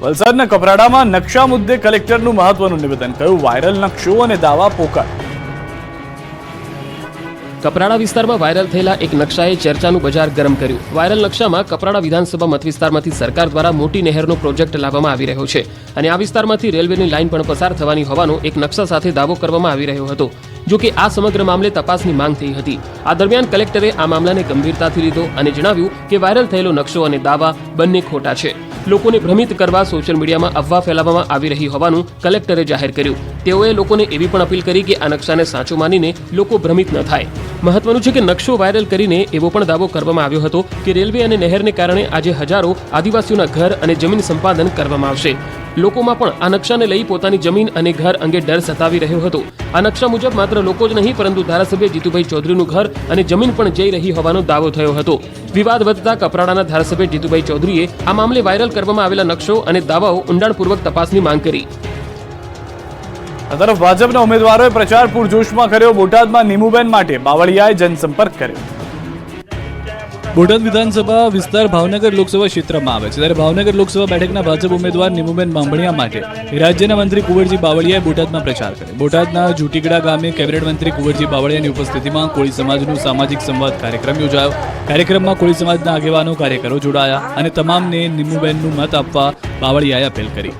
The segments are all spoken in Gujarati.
વલસાડના કપરાડામાં નકશા મુદ્દે કલેક્ટરનું મહત્વનું નિવેદન કહ્યું વાયરલ નકશો અને દાવા પોકાર. કપરાડા વિસ્તારમાં વાયરલ થયેલા એક નકશાએ ચર્ચાનું બજાર ગરમ કર્યું. વાયરલ નકશામાં કપરાડા વિધાનસભા મત વિસ્તારમાંથી સરકાર દ્વારા મોટી નહેરનો પ્રોજેક્ટ લાવવામાં આવી રહ્યો છે અને આ વિસ્તારમાંથી રેલવેની લાઇન પણ પસાર થવાની હોવાનો એક નકશા સાથે દાવો કરવામાં આવી રહ્યો હતો. જો કે આ સમગ્ર મામલે તપાસની માંગ થઈ હતી. આ દરમિયાન કલેક્ટરે આ મામલાને ગંભીરતાથી લીધો અને જણાવ્યું કે વાયરલ થયેલો નકશો અને દાવા બંને ખોટા છે. લોકોને ભ્રમિત કરવા સોશિયલ મીડિયામાં અફવા ફેલાવવામાં આવી રહી હોવાનું કલેક્ટરે જાહેર કર્યું. તેઓએ લોકોને એવી પણ અપીલ કરી કે આ નકશાને સાચો માનીને લોકો ભ્રમિત ન થાય. મહત્વનું છે કે નકશો વાયરલ કરીને એવો પણ દાવો કરવામાં આવ્યો હતો કે રેલવે અને નહેરને કારણે આજે હજારો આદિવાસીઓના ઘર અને જમીન સંપાદન કરવામાં આવશે. લોકોમાં પણ આ નકશાને લઈ પોતાની જમીન અને ઘર અંગે ડર સતાવી રહ્યો હતો. આ નકશા મુજબ માત્ર લોકો જ નહીં, પરંતુ ધારાસભ્ય જીતુભાઈ ચૌધરીનું ઘર અને જમીન પણ જઈ રહી હોવાનો દાવો થયો હતો. વિવાદ વધતા કપરાડાના ધારાસભ્ય જીતુભાઈ ચૌધરીએ આ મામલે વાયરલ કરવામાં આવેલા નકશો અને દાવાઓ ઊંડાણપૂર્વક તપાસની માંગ કરી. આ તરફ ભાજપના ઉમેદવારોએ પ્રચાર પૂરજોશમાં કર્યો. બોટાદમાં નીમુબેન માટે બાવળિયાએ જનસંપર્ક કર્યો. બોટાદ વિધાનસભા વિસ્તાર ભાવનગર લોકસભા ક્ષેત્રમાં આવે છે. ત્યારે ભાવનગર લોકસભા બેઠકના ભાજપ ઉમેદવાર નિમુબેન બાંભણિયા માટે રાજ્યના મંત્રી કુંવરજી બાવળિયાએ બોટાદમાં પ્રચાર કર્યો. બોટાદના જુટીગડા ગામે કેબિનેટ મંત્રી કુંવરજી બાવળિયાની ઉપસ્થિતિમાં કોળી સમાજનું સામાજિક સંવાદ કાર્યક્રમ યોજાયો. કાર્યક્રમમાં કોળી સમાજના આગેવાનો કાર્યકરો જોડાયા અને તમામને નિમુબેનનું મત આપવા બાવળિયાએ અપીલ કરી.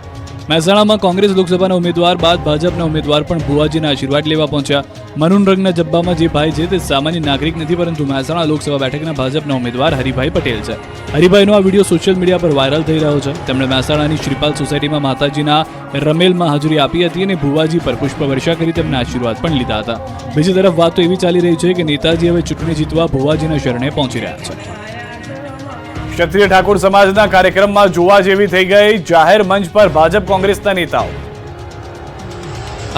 મહેસાણામાં કોંગ્રેસ લોકસભાના ઉમેદવાર બાદ ભાજપના ઉમેદવાર પણ ભુવાજીના આશીર્વાદ લેવા પહોંચ્યા. મરૂન રંગના જબ્બામાં જે ભાઈ છે તે સામાન્ય નાગરિક નથી, પરંતુ મહેસાણા લોકસભા બેઠકના ભાજપના ઉમેદવાર હરિભાઈ પટેલ છે. હરિભાઈનો આ વીડિયો સોશિયલ મીડિયા પર વાયરલ થઈ રહ્યો છે. તેમણે મહેસાણાની શ્રીપાલ સોસાયટીમાં માતાજીના રમેલમાં હાજરી આપી હતી અને ભુવાજી પર પુષ્પવર્ષા કરી તેમના આશીર્વાદ પણ લીધા હતા. બીજી તરફ વાત તો એવી ચાલી રહી છે કે નેતાજી હવે ચૂંટણી જીતવા ભુવાજીના શરણે પહોંચી રહ્યા છે. ક્ષત્રિય ઠાકોર સમાજના કાર્યક્રમમાં જોવા જેવી થઈ ગઈ જાહેર મંચ પર ભાજપ કોંગ્રેસના નેતાઓ.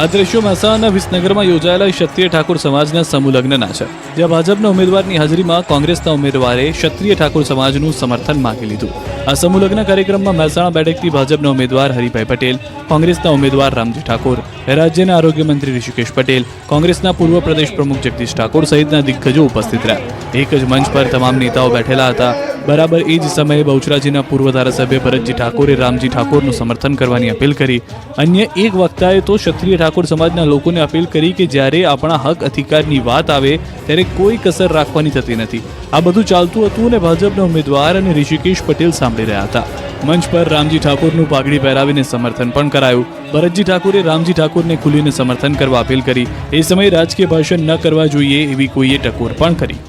આ દ્રશ્યો મહેસાણાના વિસનગરમાં યોજાયેલા ક્ષત્રિય ઠાકોર સમાજના સમૂહ લગ્નના છે, જ્યાં ભાજપના ઉમેદવારની હાજરીમાં કોંગ્રેસના ઉમેદવારે ક્ષત્રિય ઠાકોર સમાજનું સમર્થન માંગી લીધું. આ સમૂહ કાર્યક્રમમાં મહેસાણા બેઠકથી ભાજપના ઉમેદવાર હરિભાઈ પટેલ, કોંગ્રેસના ઉમેદવાર રામજી ઠાકોર, રાજ્યના આરોગ્ય મંત્રી ઋષિકેશ પટેલ, કોંગ્રેસના પૂર્વ પ્રદેશ પ્રમુખ જગદીશ ઠાકોર સહિતના દિગ્ગજો ઉપસ્થિત રહ્યા. એક જ મંચ પર તમામ નેતાઓ બેઠેલા હતા. બરાબર, એ જ સમયે બહુચરાજીના પૂર્વ ધારાસભ્ય ભરતજી ઠાકોરે રામજી ઠાકોરનું સમર્થન કરવાની અપીલ કરી. અન્ય એક વક્તાએ તો ક્ષત્રિય ઠાકોર સમાજના લોકોને અપીલ કરી કે જ્યારે આપણા હક અધિકારની વાત આવે, ત્યારે કોઈ કસર રાખવાની થતી નથી. આ બધું ચાલતું હતું અને ભાજપના ઉમેદવાર અને ઋષિકેશ પટેલ સાંભળી રહ્યા હતા. મંચ પર રામજી ઠાકોરનું પાઘડી પહેરાવીને સમર્થન પણ કરાયું. ભરતજી ઠાકોરે રામજી ઠાકોરને ખુલીને સમર્થન કરવા અપીલ કરી. એ સમયે રાજકીય ભાષણ ન કરવા જોઈએ એવી કોઈએ ટકોર પણ કરી.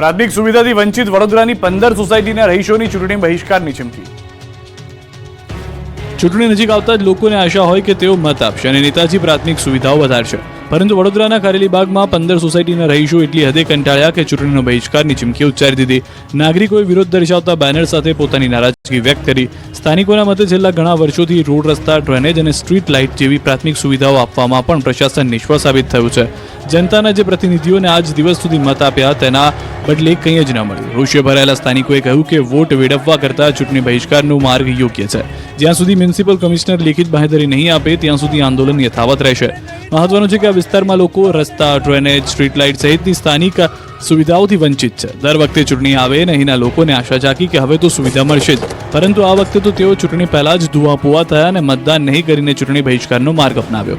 પ્રાથમિક સુવિધાથી વંચિત વડોદરાની પંદર સોસાયટીના રહીશોની ચૂંટણી બહિષ્કારની ચીમકી. ચૂંટણી નજીક આવતા જ લોકોને આશા હોય કે તેઓ મત આપશે અને નેતાજી પ્રાથમિક સુવિધાઓ વધારશે. પરંતુ વડોદરાના કારેલીબાગમાં પંદર સોસાયટીના રહીશો એટલી હદે કંટાળ્યા કે ચૂંટણીનો બહિષ્કારની ચીમકી ઉચ્ચારી દીધી. નાગરિકોએ વિરોધ દર્શાવતા બેનર સાથે પોતાની નારાજગી વ્યક્ત કરી સ્થાનિકોના મતે છેલ્લા ઘણા વર્ષોથી રોડ રસ્તા, ડ્રેનેજ અને સ્ટ્રીટ લાઇટ જેવી પ્રાથમિક સુવિધાઓ આપવામાં પણ પ્રશાસન નિષ્ફળ સાબિત થયું છે. જનતાના જે પ્રતિનિધિઓને આજ દિવસ સુધી મત આપ્યા તેના બદલે કંઈ જ ન મળ્યું. રોષે ભરાયેલા સ્થાનિકોએ કહ્યું કે વોટ વેડફવા કરતાં ચૂંટણી બહિષ્કારનો માર્ગ યોગ્ય છે. જ્યાં સુધી મ્યુનિસિપલ કમિશનર લેખિત બાંહેધરી નહીં આપે, ત્યાં સુધી આંદોલન યથાવત રહેશે. મહત્વનું છે કે આ વિસ્તારમાં લોકો રસ્તા, ડ્રેનેજ, સ્ટ્રીટ લાઇટ સહિતની સ્થાનિક સુવિધાઓથી વંચિત છે. દર વખતે ચૂંટણી આવે અહીંના લોકોને આશા જાગી કે હવે તો સુવિધા મળશે જ. પરંતુ આ વખતે તો તેઓ ચૂંટણી પહેલા જ ધુઆપુઆ થયા અને મતદાન નહીં કરીને ચૂંટણી બહિષ્કારનો માર્ગ અપનાવ્યો.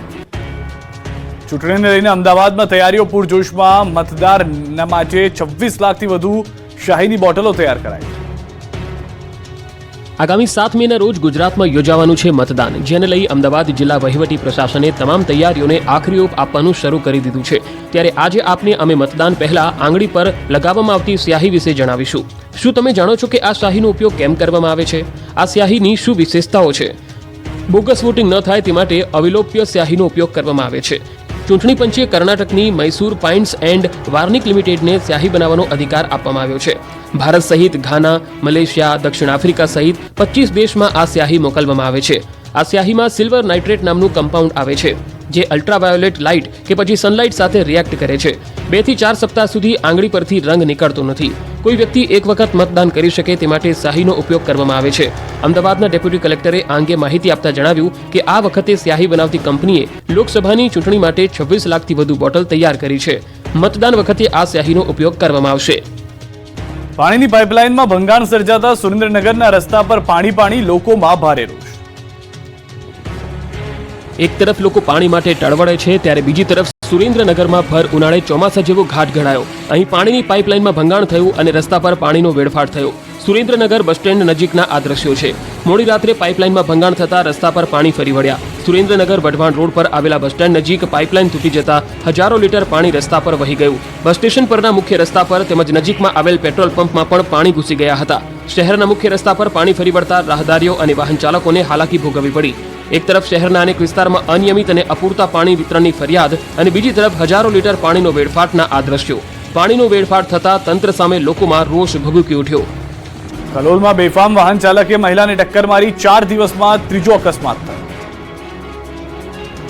ચૂંટણીને લઈને અમદાવાદમાં તૈયારીઓ પૂરજોશમાં મતદારના માટે છવ્વીસ લાખથી વધુ શાહીની બોટલો તૈયાર કરાઈ. આગામી સાત મેના રોજ ગુજરાતમાં યોજાવાનું છે મતદાન, જેને લઈ અમદાવાદ જિલ્લા વહીવટી પ્રશાસને તમામ તૈયારીઓને આખરી ઓપ આપવાનું શરૂ કરી દીધું છે. ત્યારે આજે આપને અમે મતદાન પહેલા આંગળી પર લગાવવામાં આવતી સ્યાહી વિશે જણાવીશું. શું તમે જાણો છો કે આ સ્યાહીનો ઉપયોગ કેમ કરવામાં આવે છે? આ સ્યાહીની શું વિશેષતાઓ છે? બોગસ વોટિંગ ન થાય તે માટે અવિલોપ્ય સ્યાહીનો ઉપયોગ કરવામાં આવે છે. ચૂંટણી પંચે કર્ણાટકની મૈસૂર પાઇન્ટ્સ એન્ડ વાર્નિક લિમિટેડને સ્યાહી બનાવવાનો અધિકાર આપવામાં આવ્યો છે. ભારત સહિત ઘાના, મલેશિયા, દક્ષિણ આફ્રિકા સહિત પચીસ દેશમાં આ સ્યાહી મોકલવામાં આવે છે. આ સ્યાહીમાં સિલ્વર નાઇટ્રેટ નામનું કમ્પાઉન્ડ આવે છે, જે અલ્ટ્રાવાયોલેટ લાઇટ કે પછી સનલાઇટ સાથે રિએક્ટ કરે છે. બેથી ચાર સપ્તાહ સુધી આંગળી પરથી રંગ નીકળતો નથી. કોઈ વ્યક્તિ એક વખત મતદાન કરી શકે તે માટે સ્યાહીનો ઉપયોગ કરવામાં આવે છે. અમદાવાદના ડેપ્યુટી કલેક્ટરે આ અંગે માહિતી આપતા જણાવ્યું કે આ વખતે સ્યાહી બનાવતી કંપનીએ લોકસભાની ચૂંટણી માટે છવ્વીસ લાખથી વધુ બોટલ તૈયાર કરી છે. મતદાન વખતે આ સ્યાહીનો ઉપયોગ કરવામાં આવશે. પાણીની પાઇપલાઇનમાં ભંગાણ સર્જાતા સુરેન્દ્રનગરના રસ્તા પર પાણી પાણી લોકોમાં ભારે રોષ. એક તરફ લોકો પાણી માટે ટળવળે છે, ત્યારે બીજી તરફ સુરેન્દ્રનગરમાં ભર ઉનાળે ચોમાસા જેવો ઘાટ ઘડાયો. અહીં પાણીની પાઇપલાઇનમાં ભંગાણ થયું અને રસ્તા પર પાણીનો વેડફાટ થયો. સુરેન્દ્રનગર બસ સ્ટેન્ડ નજીકના આ દ્રશ્યો છે. મોડી રાત્રે પાઇપલાઇનમાં ભંગાણ થતા રસ્તા પર પાણી ફરી વળ્યા. સુરેન્દ્રનગર વઢવાણ રોડ પર આવેલા બસ સ્ટેન્ડ નજીક પાઇપલાઇન તૂટી જતા હજારો લીટર પાણી રસ્તા પર વહી ગયું. બસ સ્ટેશન પરના મુખ્ય રસ્તા પર તેમજ નજીકમાં આવેલ પેટ્રોલ પંપમાં પણ પાણી ઘૂસી ગયા હતા. શહેરના મુખ્ય રસ્તા પર પાણી ફરી વળતા રાહદારીઓ અને વાહન ચાલકોને હાલાકી ભોગવવી પડી. એક તરફ શહેરના અનેક વિસ્તારમાં અનિયમિત અને અપૂરતા પાણી વિતરણની ફરિયાદ અને બીજી તરફ હજારો લીટર પાણીનો વેડફાટના આ દ્રશ્યો. પાણીનો વેડફાટ થતા તંત્ર સામે લોકોમાં રોષ ભભૂકી ઉઠ્યો. કલોલમાં બેફામ વાહન ચાલકે મહિલાને ટક્કર મારી ચાર દિવસમાં ત્રીજો અકસ્માત થયો.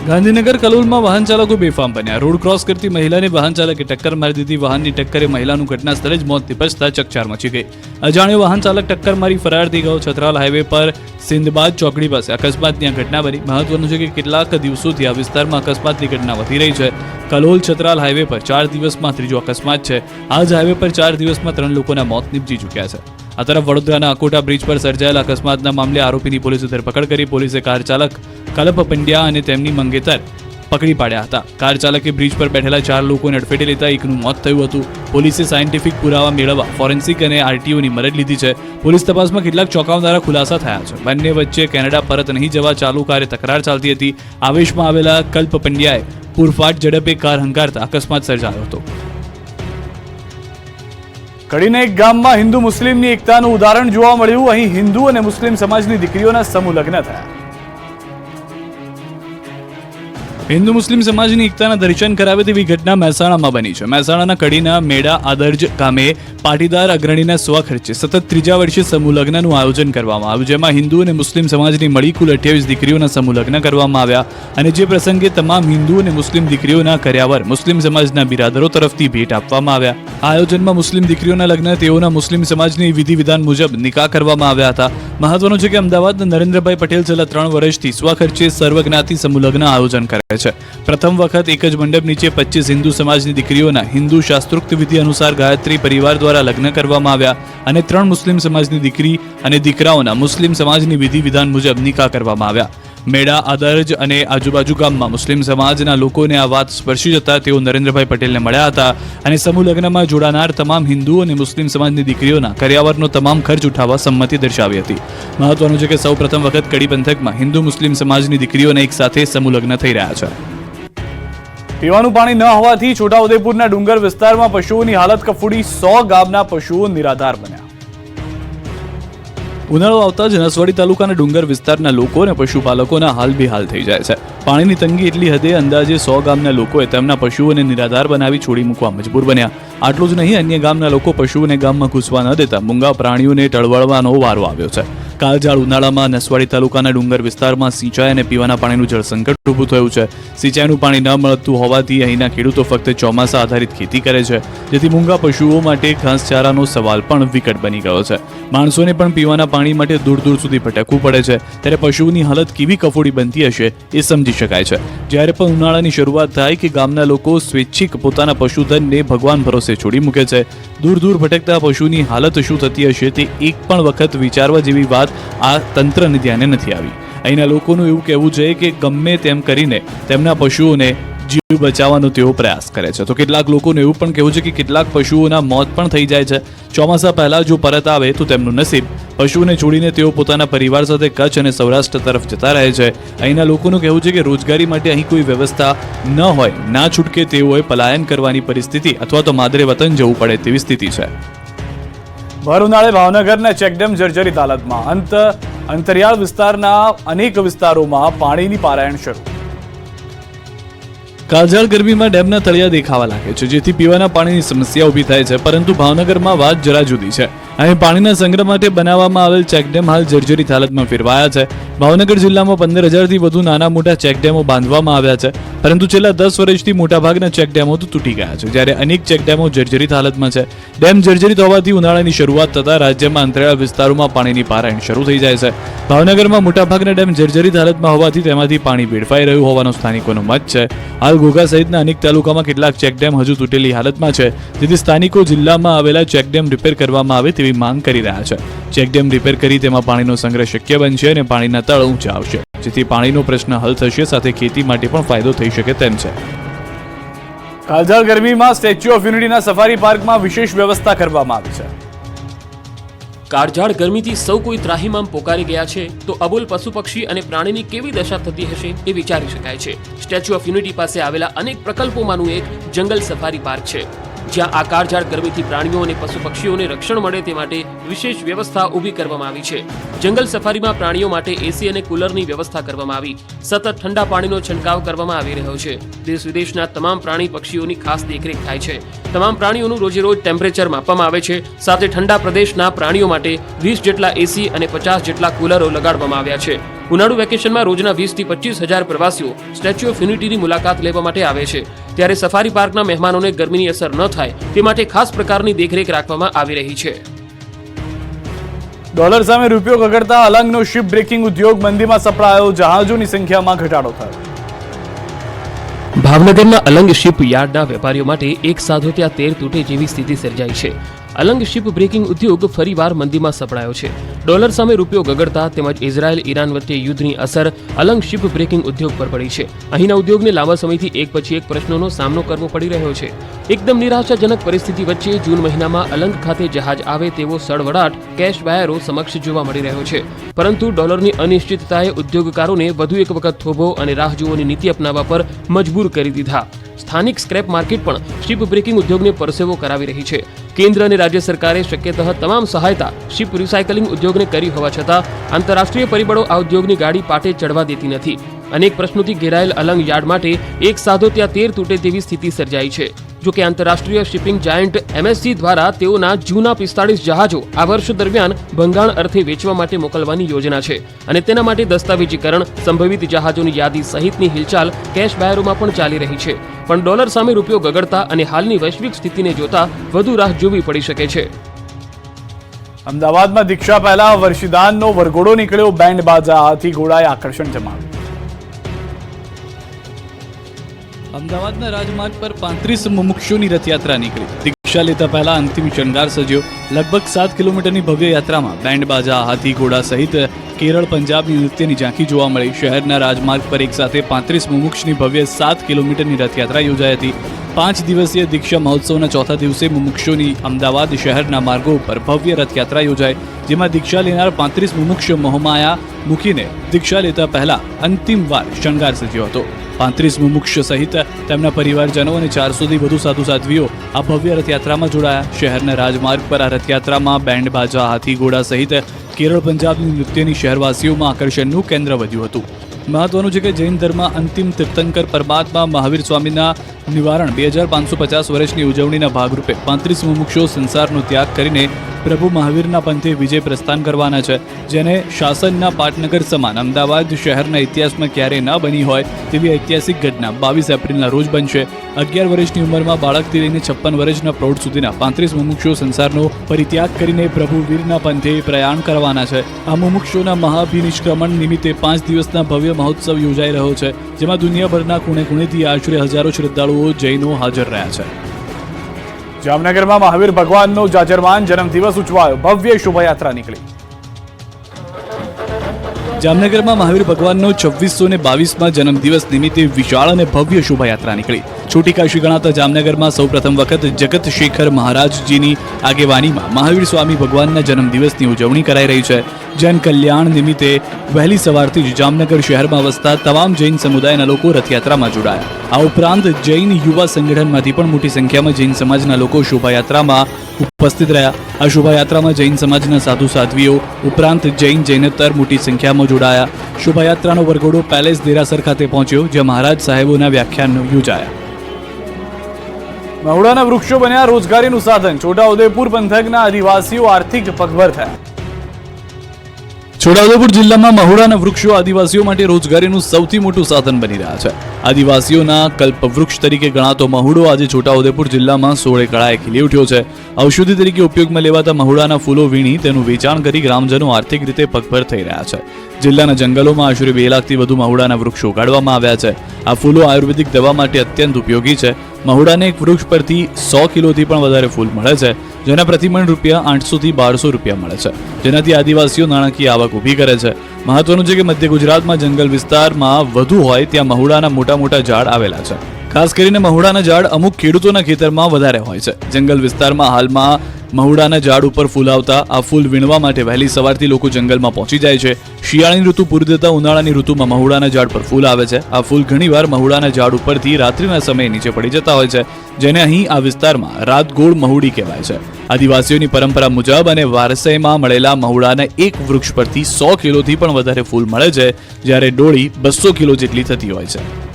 ગાંધીનગર કલોલમાં વાહન ચાલકો બેફામ બન્યા. રોડ ક્રોસ કરતી મહિલાને વાહન ચાલકે ટક્કર મારી દીધી. વાહનની ટક્કરે મહિલાનું ઘટના સ્થળે જ મોત નિપજતા ચકચાર મચી ગઈ. અજાણ્યો વાહન ચાલક ટક્કર મારી ફરાર થઈ ગયો. છત્રાલ હાઈવે પર સિંધબાદ ચોકડી પાસે અકસ્માતની આ ઘટના બની. મહત્વનું છે કે કેટલાક દિવસોથી આ વિસ્તારમાં અકસ્માતની ઘટના વધી રહી છે. કલોલ છત્રાલ હાઈવે પર ચાર દિવસમાં ત્રીજો અકસ્માત છે. આ જ હાઈવે પર ચાર દિવસમાં ત્રણ લોકોના મોત નીપજી ચૂક્યા છે. આ તરફ વડોદરાના અકોટા બ્રિજ પર સર્જાયેલા અકસ્માતના મામલે આરોપીની પોલીસે ધરપકડ કરી. પોલીસે કાર ચાલક કલપ પંડ્યા અને તેમની મંગેતર પકડી પાડ્યા હતા. કાર ચાલકે બ્રિજ પર બેઠેલા ચાર લોકોને અડફેટે લેતા એકનું મોત થયું હતું. પોલીસે સાયન્ટિફિક પુરાવા મેળવવા, ફોરેન્સિક અને આરટીઓની મદદ લીધી છે. પોલીસ તપાસમાં કેટલાક ચોંકાવનારા ખુલાસા થયા છે. બંને વચ્ચે કેનેડા પરત નહીં જવા ચાલુ કારે તકરાર ચાલતી હતી. આવેશમાં આવેલા કલ્પ પંડ્યાએ પૂરફાટ ઝડપે કાર હંકારતા અકસ્માત સર્જાયો હતો. કડીના એક ગામમાં હિન્દુ મુસ્લિમની એકતાનું ઉદાહરણ જોવા મળ્યું. અહીં હિન્દુ અને મુસ્લિમ સમાજની દીકરીઓના સમૂહ લગ્ન થયા. હિન્દુ મુસ્લિમ સમાજની એકતાના દર્શન કરાવે તેવી ઘટના મહેસાણામાં બની છે. મહેસાણાના કડીના મેડા આદર્જ ગામે પાટીદાર અગ્રણીના સ્વખર્ચે સતત ત્રીજા વર્ષે સમૂહ લગ્નનું આયોજન કરવામાં આવ્યું, જેમાં હિન્દુ અને મુસ્લિમ સમાજની મળી કુલ અઠ્યાવીસ દીકરીઓના સમૂહ લગ્ન કરવામાં આવ્યા અને જે પ્રસંગે તમામ હિન્દુ અને મુસ્લિમ દીકરીઓના કર્યાવર મુસ્લિમ સમાજના બિરાદરો તરફથી ભેટ આપવામાં આવ્યા. આયોજનમાં મુસ્લિમ દીકરીઓના લગ્ન, તેઓના મુસ્લિમ સમાજની વિધિ વિધાન મુજબ નિકાહ કરવામાં આવ્યા હતા. મહત્વનું છે કે અમદાવાદના નરેન્દ્રભાઈ પટેલ છેલ્લા ત્રણ વર્ષથી સ્વખર્ચે સર્વજ્ઞાતિ સમૂહ લગ્ન આયોજન કરે છે પ્રથમ વખત એક જ મંડપ નીચે પચીસ હિન્દુ સમાજની દીકરીઓના હિન્દુ શાસ્ત્રોક્ત વિધિ અનુસાર ગાયત્રી પરિવાર દ્વારા લગ્ન કરવામાં આવ્યા અને ત્રણ મુસ્લિમ સમાજની દીકરી અને દીકરાઓના મુસ્લિમ સમાજની વિધિ વિધાન મુજબ નિકાહ કરવામાં આવ્યા. મેળા આદરજ અને આજુબાજુ ગામમાં મુસ્લિમ સમાજના લોકોને આ વાત સ્પર્શી જતા તેઓ નરેન્દ્રભાઈ પટેલને મળ્યા હતા અને સમૂહ લગ્નમાં જોડાનાર તમામ હિન્દુ અને મુસ્લિમ સમાજની દીકરીઓના કર્યાવરનો તમામ ખર્ચ ઉઠાવવા સંમતિ દર્શાવી હતી. મહત્વનું છે કે સૌ પ્રથમ વખત કડી પંથકમાં હિન્દુ મુસ્લિમ સમાજની દીકરીઓને એક સાથે સમૂહ લગ્ન થઈ રહ્યા છે. પીવાનું પાણી ન હોવાથી છોટાઉદેપુરના ડુંગર વિસ્તારમાં પશુઓની હાલત કફોડી સો ગામના પશુઓ નિરાધાર બન્યા. ઉનાળો આવતા જ નસવાડી તાલુકાના ડુંગર વિસ્તારના લોકો અને પશુપાલકોના હાલ બેહાલ થઈ જાય છે. પાણીની તંગી એટલી હદે અંદાજે સો ગામના લોકોએ તેમના પશુઓને નિરાધાર બનાવી છોડી મૂકવા મજબૂર બન્યા. આટલું જ નહીં, અન્ય ગામના લોકો પશુઓને ગામમાં ઘૂસવા ન દેતા. મૂંગા પ્રાણીઓને ટળવળવાનો વારો આવ્યો છે. કાળજાળ ઉનાળામાં નસવાડી તાલુકાના ડુંગર વિસ્તારમાં સિંચાઈ અને પીવાના પાણીનું જળ સંકટ ઊભું થયું છે. સિંચાઈનું પાણી ન મળતું હોવાથી અહીંના ખેડૂતો ફક્ત ચોમાસા આધારિત ખેતી કરે છે, જેથી મૂંગા પશુઓ માટે ઘાસચારાનો સવાલ પણ વિકટ બની ગયો છે. માણસોને પણ પીવાના પાણી માટે દૂર દૂર સુધી ભટકવું પડે છે. ત્યારે પશુઓની હાલત કેવી કફોડી બનતી હશે એ સમજી શકાય છે. જ્યારે પણ ઉનાળાની શરૂઆત થાય કે ગામના લોકો સ્વૈચ્છિક પોતાના પશુધનને ભગવાન ભરોસે છોડી મૂકે છે, દૂર દૂર ભટકતા પશુની હાલત શું થતી હશે તે એક પણ વખત વિચારવા જેવી વાત આ તંત્રને ધ્યાને નથી આવી. અહીંના લોકોનું એવું કહેવું છે કે ગમે તેમ કરીને તેમના પશુઓને જીવ બચાવવાનો તેઓ પ્રયાસ કરે છે. તો કેટલાક લોકોનું એવું પણ કહેવું છે કે કેટલાક પશુઓના મોત પણ થઈ જાય છે. ચોમાસા પહેલાં જો પરત આવે તો તેમનું નસીબ પશુઓને છોડીને તેઓ પોતાના પરિવાર સાથે કચ્છ અને સૌરાષ્ટ્ર તરફ જતા રહે છે. અહીંના લોકોનું કહેવું છે કે રોજગારી માટે અહીં કોઈ વ્યવસ્થા ન હોય. ના છૂટકે તેઓએ પલાયન કરવાની પરિસ્થિતિ અથવા તો માદરે વતન જવું પડે તેવી સ્થિતિ છે. ભર ઉનાળે ભાવનગરના ચેકડેમ જર્જરિત હાલતમાં. અંત, અંતરિયાળ વિસ્તારના અનેક વિસ્તારોમાં પાણીની પારાયણ શરૂ. કાળઝાળ ગરમીમાં ડેમના તળિયા દેખાવા લાગે છે, જેથી પીવાના પાણીની સમસ્યા ઊભી થાય છે, પરંતુ ભાવનગરમાં વાત જરા જુદી છે. અહીં પાણીના સંગ્રહ માટે બનાવવામાં આવેલ ચેકડેમ હાલ જર્જરિત હાલતમાં ફેરવાયા છે. ભાવનગર જિલ્લામાં પંદર હજારથી વધુ નાના મોટા ચેકડેમો બાંધવામાં આવ્યા છે. પરંતુ છેલ્લા દસ વર્ષથી મોટાભાગના ચેકડેમો તો તૂટી ગયા છે. જ્યારે અનેક ચેકડેમો જર્જરિત હાલતમાં છે. ડેમ જર્જરિત હોવાથી ઉનાળાની શરૂઆત થતાં રાજ્યમાં અંતરાળ વિસ્તારોમાં પાણીની પારાયણ શરૂ થઈ જાય છે. ભાવનગરમાં મોટાભાગના ડેમ જર્જરિત હાલતમાં હોવાથી તેમાંથી પાણી વેડફાઈ રહ્યું હોવાનો સ્થાનિકોનો મત છે. હાલ ઘોઘા સહિતના અનેક તાલુકામાં કેટલાક ચેકડેમ હજુ તૂટેલી હાલતમાં છે. જેથી સ્થાનિકો જિલ્લામાં આવેલા ચેકડેમ રિપેર કરવામાં આવે તેવી માંગ કરી રહ્યા છે. ચેકડેમ રિપેર કરી તેમાં પાણીનો સંગ્રહ શક્ય બનશે અને પાણીના તળ ઊંચા આવશે. જેથી પાણીનો પ્રશ્ન હલ થશે સાથે ખેતી માટે પણ ફાયદો થઈ શકે તેમ છે. કાળઝાળ ગરમીમાં સ્ટેચ્યુ ઓફ યુનિટીના સફારી પાર્કમાં વિશેષ વ્યવસ્થા કરવામાં આવી છે. કાળઝાળ ગરમીથી સૌ કોઈ ત્રાહીમામ પોકારી ગયા છે તો અબોલ પશુ પક્ષી અને પ્રાણીની કેવી દશા થતી હશે એ વિચારી શકાય છે. સ્ટેચ્યુ ઓફ યુનિટી પાસે આવેલા અનેક પ્રકલ્પોમાંનું એક જંગલ સફારી પાર્ક છે. જ્યાં આ કાળઝાળ ગરમીથી પ્રાણીઓ અને પશુ પક્ષીઓને રક્ષણ મળે તે માટે વિશેષ વ્યવસ્થા ઊભી કરવામાં આવી છે. જંગલ સફારીમાં પ્રાણીઓ માટે એસી અને કુલરની વ્યવસ્થા કરવામાં આવી. સતત ઠંડા પાણીનો છંટકાવ કરવામાં આવી રહ્યો છે. દેશ વિદેશના તમામ પ્રાણી પક્ષીઓની ખાસ દેખરેખ થાય છે. તમામ પ્રાણીઓનું રોજે રોજ ટેમ્પરેચર માપવામાં આવે છે. સાથે ઠંડા પ્રદેશના પ્રાણીઓ માટે વીસ જેટલા એસી અને પચાસ જેટલા કુલરો લગાડવામાં આવ્યા છે. ઉનાળુ વેકેશનમાં રોજના વીસથી પચીસ હજાર પ્રવાસીઓ સ્ટેચ્યુ ઓફ યુનિટીની મુલાકાત લેવા માટે આવે છે. ત્યારે સફારી પાર્કના મહેમાનોને ગરમીની અસર ન થાય તે માટે ખાસ પ્રકારની દેખરેખ રાખવામાં આવી રહી છે. ડોલર સામે રૂપિયો ગગડતા અલંગનો શિપ બ્રેકિંગ ઉદ્યોગ મંદીમાં સપડાયો જહાજોની સંખ્યામાં ઘટાડો થયો. ભાવનગરના અલંગ શિપ યાર્ડના વેપારીઓ માટે એક સાધો ત્યાં તેર તૂટે જેવી સ્થિતિ સર્જાઈ છે. અલંગ શિપ બ્રેકિંગ ઉદ્યોગ ફરીવાર મંદીમાં સપડાયો છે. ડોલર સામે રૂપિયો ગગડતા તેમજ ઇઝરાયલ, ઈરાન વચ્ચે યુદ્ધની અસર અલંગ શિપ બ્રેકિંગ ઉદ્યોગ પર પડી છે. અહીંના ઉદ્યોગને લાંબા સમયથી એક પછી એક પ્રશ્નોનો સામનો કરવો પડી રહ્યો છે. એકદમ નિરાશાજનક પરિસ્થિતિ વચ્ચે જૂન મહિનામાં અલંગ ખાતે જહાજ આવે તેવો સળવડાટ કેશ બાયરો સમક્ષ જોવા મળી રહ્યો છે. પરંતુ ડોલરની અનિશ્ચિતતાએ ઉદ્યોગકારોને વધુ એક વખત થોભો અને રાહ જોવાની નીતિ અપનાવવા પર મજબૂર કરી દીધા. સ્થાનિક સ્ક્રેપ માર્કેટ પણ શિપ બ્રેકિંગ ઉદ્યોગને પરસેવો કરાવી રહી છે. કેન્દ્ર અને રાજ્ય સરકારે શક્યતઃ તમામ સહાયતા શિપ રિસાયકલિંગ ઉદ્યોગને કરી હોવા છતાં આંતરરાષ્ટ્રીય પરિબળો આ ઉદ્યોગની ગાડી પાટે ચડવા દેતી નથી. અનેક પ્રશ્નોથી ઘેરાયેલ અલંગ યાર્ડ માટે એક સાધો ત્યાં તેર તૂટે તેવી સ્થિતિ સર્જાઈ છે. જો કે આંતરરાષ્ટ્રીય શિપિંગ જાયન્ટ એમએસસી દ્વારા તેઓના જૂના પિસ્તાળીસ જહાજો આ વર્ષ દરમિયાન ભંગાણ અર્થે વેચવા માટે મોકલવાની યોજના છે અને તેના માટે દસ્તાવેજીકરણ, સંભવિત જહાજોની યાદી સહિતની હિલચાલ કેશ બાયરોમાં પણ ચાલી રહી છે. પણ ડોલર સામે રૂપિયો ગગડતા અને હાલની વૈશ્વિક સ્થિતિને જોતા વધુ રાહ જોવી પડી શકે છે. અમદાવાદમાં દીક્ષા પહેલા વર્ષિદાનનો વરઘોડો નીકળ્યો બેન્ડ બાજા હાથી ઘોડાએ આકર્ષણ જમાવ્યું. અમદાવાદના રાજમાર્ગ પર પાંત્રીસ મુમુક્ષુની રથયાત્રા નીકળી. દીક્ષા લેતા પહેલા અંતિમ શણગાર સજ્યો લગભગ સાત કિલોમીટરની ભવ્ય યાત્રામાં બેન્ડ બાજા, હાથી ઘોડા સહિત કેરળ પંજાબની નૃત્યની ઝાંખી જોવા મળી. શહેરના રાજમાર્ગ પર એક સાથે પાંત્રીસ મુમુક્ષની ભવ્ય સાત કિલોમીટરની રથયાત્રા યોજાઈ હતી. પાંચ દિવસીય દીક્ષા મહોત્સવના ચોથા દિવસે મુમુક્ષોની અમદાવાદ શહેરના માર્ગો ઉપર ભવ્ય રથયાત્રા યોજાઈ જેમાં દીક્ષા લેનાર પાંત્રીસ મુમુક્ષ મોહમાયા મૂકીને દીક્ષા લેતા પહેલા અંતિમ વાર શણગાર સજ્યો હતો. પાંત્રીસ મુમુક્ષ સહિત તેમના પરિવારજનો અને ચારસોથી વધુ સાધુ સાધ્વીઓ આ ભવ્ય રથયાત્રામાં જોડાયા. શહેરના રાજમાર્ગ પર આ રથયાત્રામાં બેન્ડ બાજા હાથી ઘોડા સહિત કેરળ, પંજાબની નૃત્યની શહેરવાસીઓમાં આકર્ષણનું કેન્દ્ર વધ્યું હતું. મહત્વનું છે કે જૈન ધર્મ અંતિમ તીર્થંકર પરમાત્મા મહાવીર સ્વામીના નિવારણ. બે હજાર પાંચસો પચાસ વર્ષની ઉજવણીના ભાગરૂપે પાંત્રીસ મુમુક્ષો સંસારનો ત્યાગ કરીને પ્રભુ મહાવીરના પંથે વિજય પ્રસ્થાન કરવાના છે, જેને શાસનના પાટનગર સમાન અમદાવાદ શહેરના ઇતિહાસમાં ક્યારેય ન બની હોય તેવી ઐતિહાસિક ઘટના બાવીસ એપ્રિલના રોજ બનશે. અગિયાર વર્ષની ઉંમરમાં બાળકથી લઈને છપ્પન વર્ષના પ્રૌઢ સુધીના પાંત્રીસ મુમુક્ષો સંસારનો પરિત્યાગ કરીને પ્રભુ વીરના પંથે પ્રયાણ કરવાના છે. આ મુમુક્ષોના મહાભિનિષ્ક્રમણ નિમિત્તે પાંચ દિવસના ભવ્ય મહોત્સવ યોજાઈ રહ્યો છે, જેમાં દુનિયાભરના ખૂણે ખૂણેથી આશરે હજારો શ્રદ્ધાળુઓ જૈનો હાજર રહ્યા છે. જામનગરમાં મહાવીર ભગવાનનો જાજરમાન જન્મદિવસ ઉજવાયો. ભવ્ય શોભાયાત્રા નીકળી. જામનગરમાં મહાવીર ભગવાનનો છવ્વીસો ને બાવીસમાં જન્મદિવસ નિમિત્તે વિશાળ અને ભવ્ય શોભાયાત્રા નીકળી. છોટી કાશી ગણાતા જામનગરમાં સૌપ્રથમ વખત જગત શેખર મહારાજજીની આગેવાનીમાં મહાવીર સ્વામી ભગવાનના જન્મદિવસની ઉજવણી કરાઈ રહી છે. જૈન કલ્યાણ નિમિત્તે વહેલી સવારથી જ જામનગર શહેરમાં વસતા તમામ જૈન સમુદાયના લોકો રથયાત્રામાં જોડાયા. આ ઉપરાંત જૈન યુવા સંગઠનમાંથી પણ મોટી સંખ્યામાં જૈન સમાજના લોકો શોભાયાત્રામાં ઉપસ્થિત રહ્યા. આ શોભાયાત્રામાં જૈન સમાજના સાધુ સાધ્વીઓ ઉપરાંત જૈન જૈનતર મોટી સંખ્યામાં જોડાયા. શોભાયાત્રાનો વરઘોડો પેલેસ દેરાસર ખાતે પહોંચ્યો, જ્યાં મહારાજ સાહેબોના વ્યાખ્યાનો યોજાયા. મહુડાના વૃક્ષો બન્યા રોજગારીનું સાધન. છોટાઉદેપુર પંથકના આદિવાસીઓ આર્થિક પગભર થયા. છોટાઉદેપુર જિલ્લામાં મહુડાના વૃક્ષો આદિવાસીઓ માટે રોજગારીનું સૌથી મોટું સાધન બની રહ્યા છે. આદિવાસીઓના કલ્પવૃક્ષ તરીકે ગણાતો મહુડો આજે છોટાઉદેપુર જિલ્લામાં સોળે કળાએ ખીલી ઉઠ્યો છે. ઔષધિ તરીકે ઉપયોગમાં લેવાતા મહુડાના ફૂલો વીણી તેનું વેચાણ કરી ગ્રામજનો આર્થિક રીતે પગભર થઈ રહ્યા છે. જિલ્લાના જંગલોમાં આશરે બે લાખથી વધુ મહુડાના વૃક્ષો ઉગાડવામાં આવ્યા છે. આ ફૂલો આયુર્વેદિક દવા માટે અત્યંત ઉપયોગી છે. મહુડાને એક વૃક્ષ પરથી સો કિલોથી પણ વધારે ફૂલ મળે છે. જેના પ્રતિમણ રૂપિયા આઠસોથી બારસો રૂપિયા મળે છે. જેનાથી આદિવાસીઓ નાણાકીય આવક ઊભી કરે છે. મહત્વનું છે કે મધ્ય ગુજરાતમાં જંગલ વિસ્તારમાં વધુ હોય ત્યાં મહુડાના મોટા મોટા ઝાડ આવેલા છે. ખાસ કરીને મહુડાના ઝાડ અમુક ખેડૂતોના ખેતરમાં વધારે હોય છે. જંગલ વિસ્તારમાં હાલમાં મહુડાના ઝાડ ઉપર ફૂલ આવતા આ ફૂલ વીણવા માટે વહેલી સવારથી લોકો જંગલમાં પહોંચી જાય છે. શિયાળાની ઋતુ પૂરી થતા ઉનાળાની ઋતુમાં મહુડાના ઝાડ પર ફૂલ આવે છે. આ ફૂલ ઘણીવાર મહુડાના ઝાડ ઉપરથી રાત્રિના સમયે નીચે પડી જતા હોય છે, જેને અહીં આ વિસ્તારમાં રાતગોળ મહુડી કહેવાય છે. આદિવાસીઓની પરંપરા મુજબ અને વારસાઈમાં મળેલા મહુડાના એક વૃક્ષ પરથી સો કિલોથી પણ વધારે ફૂલ મળે છે, જ્યારે ડોળી બસો કિલો જેટલી થતી હોય છે.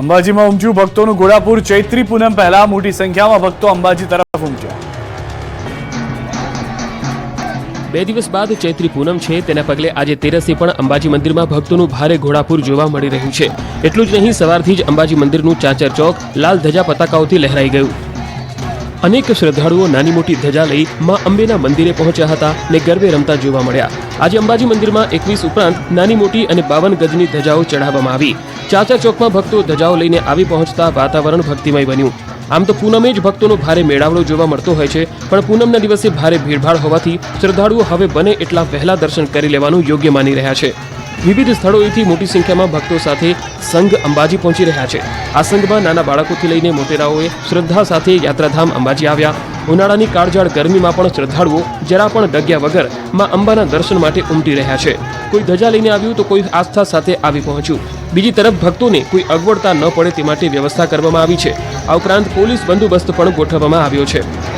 અંબાજીમાં ઉમટ્યું ભક્તોનું ઘોડાપુર ચૈત્રી પૂનમ પહેલા મોટી સંખ્યામાં ભક્તો અંબાજી તરફ ઉમટ્યા બે દિવસ બાદ ચૈત્રી પૂનમ છે, તેના પગલે આજે તેરસે પણ અંબાજી મંદિરમાં ભક્તોનું ભારે ઘોડાપુર જોવા મળી રહ્યું છે. એટલું જ નહીં, સવારથી જ અંબાજી મંદિરનું ચાચર ચોક લાલ ધજા પતાકાઓથી લહેરાઈ ગયું. અનેક શ્રદ્ધાળુઓ નાની મોટી ધજા લઈ માં અંબેના મંદિરે પહોંચ્યા હતા ને ગરબે રમતા જોવા મળ્યા. આજે અંબાજી મંદિરમાં એકવીસ ઉપરાંત નાની મોટી અને બાવન ગજની ધજાઓ ચઢાવવામાં આવી. ચાચા ચોકમાં ભક્તો ધજાઓ લઈને આવી પહોંચતા વાતાવરણ ભક્તિમય બન્યું. આમ તો પૂનમે જ ભક્તોનો ભારે મેળાવડો જોવા મળતો હોય છે, પણ પૂનમના દિવસે ભારે ભીડભાડ હોવાથી શ્રદ્ધાળુઓ હવે બને એટલા વહેલા દર્શન કરી લેવાનું યોગ્ય માની રહ્યા છે. વિવિધ સ્થળોએથી મોટી સંખ્યામાં ભક્તો સાથે સંઘ અંબાજી પહોંચી રહ્યા છે. આ સંઘમાં નાના બાળકોથી લઈને મોટેરાઓએ શ્રદ્ધા સાથે યાત્રાધામ અંબાજી આવ્યા. ઉનાળાની કાળજાળ ગરમીમાં પણ શ્રદ્ધાળુઓ, જરા પણ ડગ્યા વગરમાં અંબાના દર્શન માટે ઉમટી રહ્યા છે. કોઈ ધજા લઈને આવ્યું તો કોઈ આસ્થા સાથે આવી પહોંચ્યું. બીજી તરફ ભક્તોને કોઈ અગવડતા ન પડે તે માટે વ્યવસ્થા કરવામાં આવી છે. આ ઉપરાંત પોલીસ બંદોબસ્ત પણ ગોઠવવામાં આવ્યો છે.